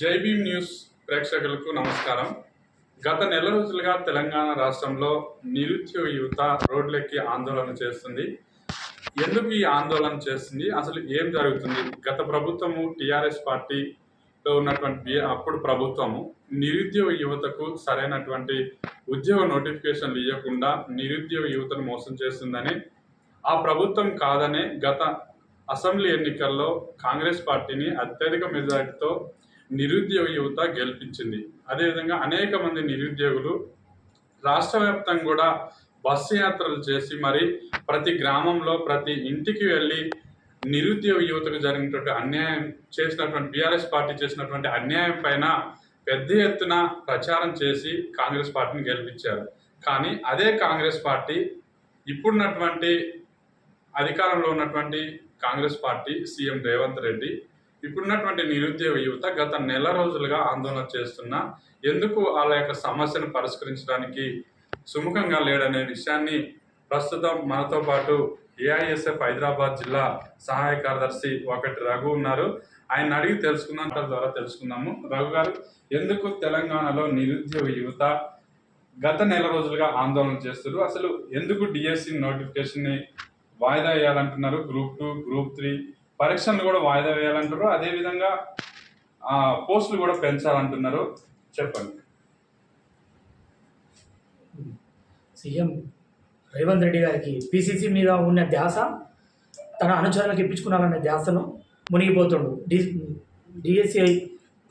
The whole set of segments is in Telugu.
జైబీ న్యూస్ ప్రేక్షకులకు నమస్కారం. గత నెల రోజులుగా తెలంగాణ రాష్ట్రంలో నిరుద్యోగ యువత రోడ్లెక్కి ఆందోళన చేస్తుంది. ఎందుకు ఈ ఆందోళన చేస్తుంది? అసలు ఏం జరుగుతుంది? గత ప్రభుత్వము టీఆర్ఎస్ పార్టీలో ఉన్నటువంటి అప్పుడు ప్రభుత్వము నిరుద్యోగ యువతకు సరైనటువంటి ఉద్యోగ నోటిఫికేషన్లు ఇవ్వకుండా నిరుద్యోగ యువతను మోసం చేస్తుందని ఆ ప్రభుత్వం కాదనే గత అసెంబ్లీ ఎన్నికల్లో కాంగ్రెస్ పార్టీని అత్యధిక మెజారిటీతో నిరుద్యోగ యువత గెలిపించింది. అదేవిధంగా అనేక మంది నిరుద్యోగులు రాష్ట్ర వ్యాప్తంగా కూడా బస్సు యాత్రలు చేసి మరి ప్రతి గ్రామంలో ప్రతి ఇంటికి వెళ్ళి నిరుద్యోగ యువతకు జరిగినటువంటి అన్యాయం చేసినటువంటి బీఆర్ఎస్ పార్టీ చేసినటువంటి అన్యాయం పైన పెద్ద ఎత్తున ప్రచారం చేసి కాంగ్రెస్ పార్టీని గెలిపించారు. కానీ అదే కాంగ్రెస్ పార్టీ ఇప్పుడున్నటువంటి అధికారంలో ఉన్నటువంటి కాంగ్రెస్ పార్టీ సీఎం రేవంత్ రెడ్డి ఇప్పుడున్నటువంటి నిరుద్యోగ యువత గత నెల రోజులుగా ఆందోళన చేస్తున్న ఎందుకు వాళ్ళ యొక్క సమస్యను పరిష్కరించడానికి సుముఖంగా లేడనే విషయాన్ని ప్రస్తుతం మనతో పాటు ఏఐఎస్ఎఫ్ హైదరాబాద్ జిల్లా సహాయ కార్యదర్శి ఒకటి రఘు ఉన్నారు. ఆయన అడిగి తెలుసుకుందాం ద్వారా తెలుసుకుందాము. రఘు గారు ఎందుకు తెలంగాణలో నిరుద్యోగ యువత గత నెల రోజులుగా ఆందోళన చేస్తారు అసలు ఎందుకు డిఎస్సి నోటిఫికేషన్ని వాయిదా వేయాలంటున్నారు? గ్రూప్ టూ గ్రూప్ త్రీ పరీక్షలు కూడా వాయిదా వేయాలంటారు. అదేవిధంగా ఆ, పోస్టులు కూడా పెంచాలంటున్నారు. చెప్పండి. సీఎం రేవంత్ రెడ్డి గారికి పిసిసి మీద ఉన్న ధ్యాస తన అనుచరులకు ఇప్పించుకున్నాలనే ధ్యాసలో మునిగిపోతుండు. డి డిఎస్సిఐ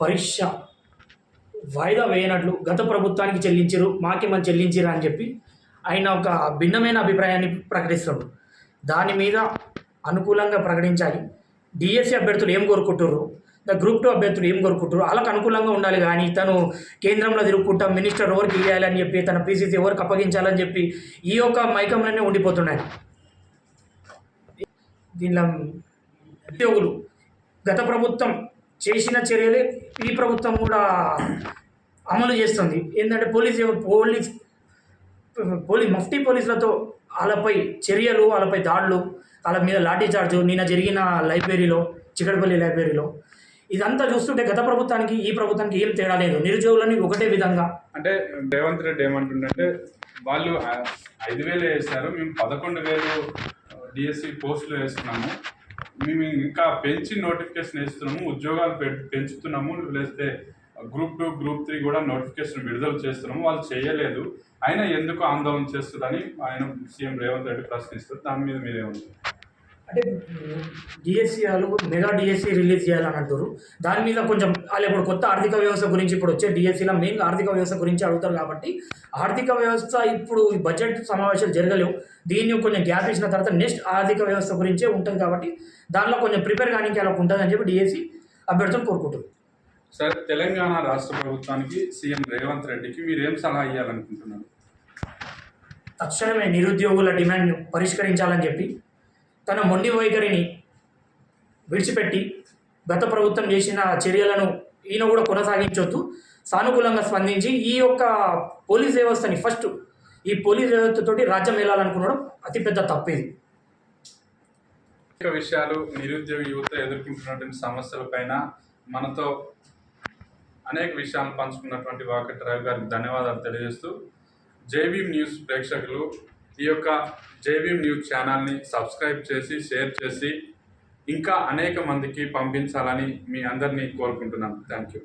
పరీక్ష వాయిదా వేయనట్లు గత ప్రభుత్వానికి చెల్లించరు మాకేమని చెల్లించరు అని చెప్పి ఆయన ఒక భిన్నమైన అభిప్రాయాన్ని ప్రకటిస్తున్నాడు దాని మీద అనుకూలంగా ప్రకటించాలి. డిఎస్సి అభ్యర్థులు ఏం కోరుకుంటుర్రు? ద గ్రూప్ టూ అభ్యర్థులు ఏం కోరుకుంటారు వాళ్ళకు అనుకూలంగా ఉండాలి కానీ తను కేంద్రంలో తిరుగుకుంటా మినిస్టర్ ఎవరికి ఇవ్వాలని చెప్పి తన పీసీసీ ఎవరికి అప్పగించాలని చెప్పి ఈ యొక్క మైకంలోనే ఉండిపోతున్నాయి. దీనిలో ఉద్యోగులు గత ప్రభుత్వం చేసిన చర్యలే ఈ ప్రభుత్వం కూడా అమలు చేస్తుంది. ఏంటంటే పోలీస్ పోలీస్ పోలీ మఫ్టీ పోలీసులతో వాళ్ళపై చర్యలు వాళ్ళపై దాడులు వాళ్ళ మీద లాఠీ చార్జు నిన్న జరిగిన లైబ్రరీలో చికడపల్లి లైబ్రరీలో. ఇదంతా చూస్తుంటే గత ప్రభుత్వానికి ఈ ప్రభుత్వానికి ఏం తేడా లేదు. నిరుద్యోగులని ఒకటే విధంగా. అంటే రేవంత్ రెడ్డి ఏమంటుండంటే వాళ్ళు ఐదు వేలు వేశారు మేము పదకొండు వేలు డిఎస్సి పోస్టులు వేస్తున్నాము. మేము ఇంకా పెంచి నోటిఫికేషన్ వేస్తున్నాము ఉద్యోగాలు పె- పెంచుతున్నాము లేస్తే గ్రూప్ టూ గ్రూప్ త్రీ కూడా నోటిఫికేషన్ విడుదల చేస్తున్నాము. వాళ్ళు చేయలేదు. అయినా ఎందుకు ఆందోళన చేస్తుందని ఆయన సీఎం రేవంత్ రెడ్డి ప్రశ్నిస్తారు. దాని మీద మీరేమంటారు? అంటే డిఎస్సి వాళ్ళు మెగా డిఎస్సి రిలీజ్ చేయాలని అంటారు దాని మీద కొంచెం వాళ్ళు ఇప్పుడు కొత్త ఆర్థిక వ్యవస్థ గురించి ఇప్పుడు వచ్చే డిఎస్సిలో మెయిన్ ఆర్థిక వ్యవస్థ గురించి అడుగుతారు కాబట్టి ఆర్థిక వ్యవస్థ ఇప్పుడు ఈ బడ్జెట్ సమావేశాలు జరగలేవు. దీన్ని కొంచెం గ్యాప్ ఇచ్చిన తర్వాత నెక్స్ట్ ఆర్థిక వ్యవస్థ గురించే ఉంటుంది కాబట్టి దానిలో కొంచెం ప్రిపేర్ కానీ అలా ఉంటుందని చెప్పి డిఎస్సి అభ్యర్థులు కోరుకుంటారు సరే తెలంగాణ రాష్ట్ర ప్రభుత్వానికి సీఎం రేవంత్ రెడ్డికి మీరు ఏం సలహా ఇవ్వాలనుకుంటున్నారు తక్షణమే నిరుద్యోగుల డిమాండ్ను పరిష్కరించాలని చెప్పి తన మొండి వైఖరిని విడిచిపెట్టి గత ప్రభుత్వం చేసిన చర్యలను ఈయన కూడా కొనసాగించొద్దు. సానుకూలంగా స్పందించి ఈ యొక్క పోలీస్ వ్యవస్థని ఫస్ట్ ఈ పోలీస్ వ్యవస్థతోటి రాజ్యం వెళ్ళాలనుకున్నాడు అతిపెద్ద తప్పు ఇది విషయాలు నిరుద్యోగ యువత ఎదుర్కొంటున్నటువంటి సమస్యలపైన మనతో అనేక విషయాలు పంచుకున్నటువంటి వాకట్ రవి గారికి ధన్యవాదాలు తెలియజేస్తూ. జేబీ న్యూస్ ప్రేక్షకులు ఈ యొక్క జేబీఎం న్యూస్ ఛానల్ని సబ్స్క్రైబ్ చేసి షేర్ చేసి ఇంకా అనేక మందికి పంపించాలని మీ అందరినీ కోరుకుంటున్నాను. Thank you